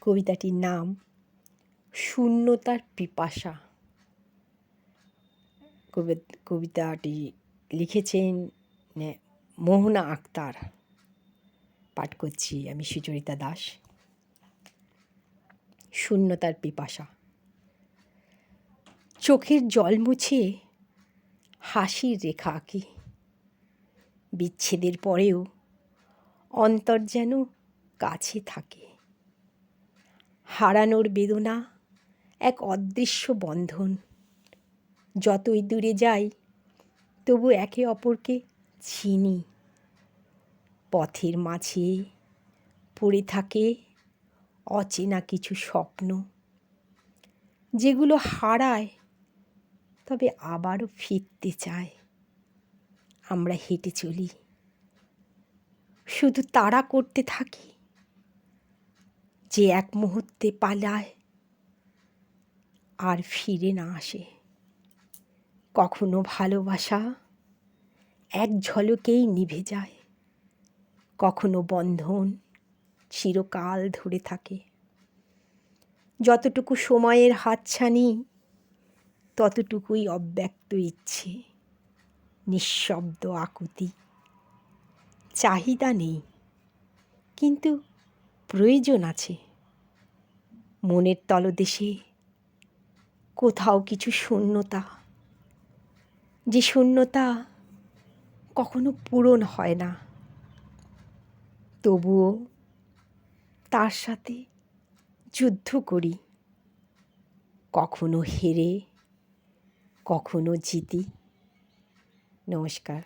কবিতাটির নাম শূন্যতার পিপাসা। কবিতাটি লিখেছেন মোহনা আক্তার। পাঠ করছি আমি সুচরিতা দাস। শূন্যতার পিপাসা। চোখের জল মুছে হাসির রেখা আঁকি। বিচ্ছেদের পরেও অন্তর যেন কাছে থাকে। হারানোর বেদনা এক অদৃশ্য বন্ধন। যতই দূরে যাই, তবু একে অপরকে চিনি। পথের মাঝে পড়ে থাকে অচেনা কিছু স্বপ্ন। যেগুলো হারায়, তবে আবারও ফিরতে চায়। আমরা হেঁটে চলি। শুধু তাড়া করতে থাকি যে এক মুহূর্তে পালায় আর ফিরে না আসে। কখনো ভালোবাসা এক ঝলকেই নিভে যায়। কখনো বন্ধন চিরকাল ধরে থাকে। যতটুকু সময়ের হাতছানি, ততটুকুই অব্যক্ত ইচ্ছে, নিঃশব্দ আকুতি। চাহিদা নেই, কিন্তু প্রয়োজন আছে। মনের তলদেশে। কোথাও কিছু শূন্যতা। যে শূন্যতা কখনো পূরণ হয় না। তবুও তার সাথে যুদ্ধ করি। কখনো হেরে, কখনো জিতি। নমস্কার।